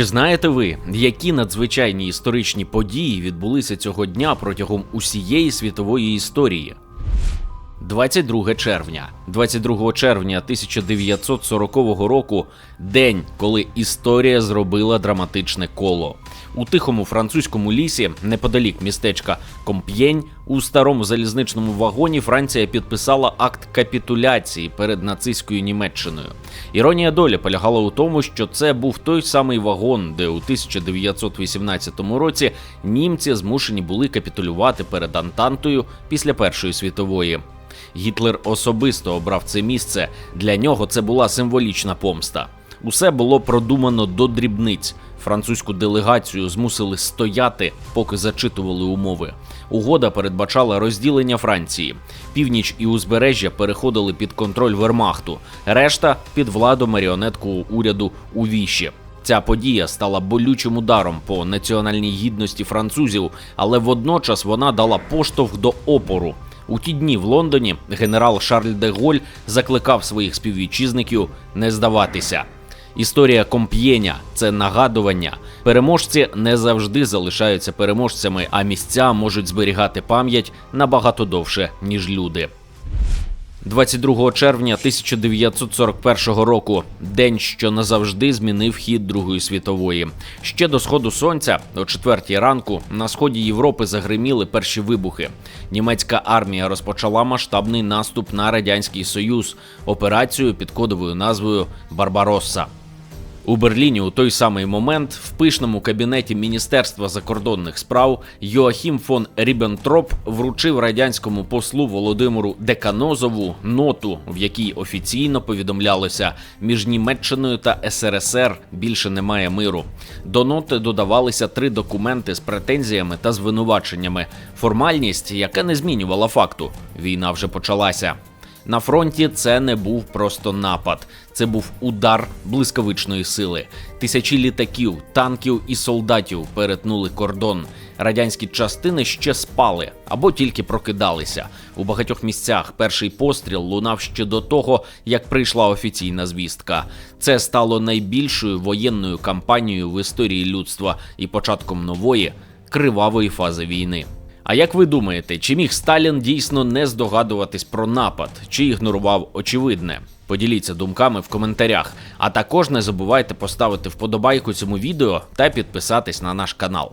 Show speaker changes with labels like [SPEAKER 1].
[SPEAKER 1] Чи знаєте ви, які надзвичайні історичні події відбулися цього дня протягом усієї світової історії? 22 червня. 22 червня 1940 року день, коли історія зробила драматичне коло. У тихому французькому лісі, неподалік містечка Комп'єнь, у старому залізничному вагоні Франція підписала акт капітуляції перед нацистською Німеччиною. Іронія долі полягала у тому, що це був той самий вагон, де у 1918 році німці змушені були капітулювати перед Антантою після Першої світової. Гітлер особисто обрав це місце. Для нього це була символічна помста. Усе було продумано до дрібниць. Французьку делегацію змусили стояти, поки зачитували умови. Угода передбачала розділення Франції. Північ і узбережжя переходили під контроль Вермахту, решта під владу маріонетку уряду у Віші. Ця подія стала болючим ударом по національній гідності французів, але водночас вона дала поштовх до опору. У ті дні в Лондоні генерал Шарль де Голь закликав своїх співвітчизників не здаватися. Історія Комп'єня це нагадування. Переможці не завжди залишаються переможцями, а місця можуть зберігати пам'ять набагато довше, ніж люди. 22 червня 1941 року день, що назавжди змінив хід Другої світової. Ще до сходу сонця, о четвертій ранку, на сході Європи загриміли перші вибухи. Німецька армія розпочала масштабний наступ на радянський союз, операцію під кодовою назвою Барбаросса. У Берліні у той самий момент в пишному кабінеті Міністерства закордонних справ Йоахім фон Ріббентроп вручив радянському послу Володимиру Деканозову ноту, в якій офіційно повідомлялося, між Німеччиною та СРСР більше немає миру. До ноти додавалися три документи з претензіями та звинуваченнями. Формальність, яка не змінювала факту. Війна вже почалася. На фронті це не був просто напад, це був удар блискавичної сили. Тисячі літаків, танків і солдатів перетнули кордон. Радянські частини ще спали або тільки прокидалися. У багатьох місцях перший постріл лунав ще до того, як прийшла офіційна звістка. Це стало найбільшою воєнною кампанією в історії людства і початком нової кривавої фази війни. А як ви думаєте, чи міг Сталін дійсно не здогадуватись про напад, чи ігнорував очевидне? Поділіться думками в коментарях. А також не забувайте поставити вподобайку цьому відео та підписатись на наш канал.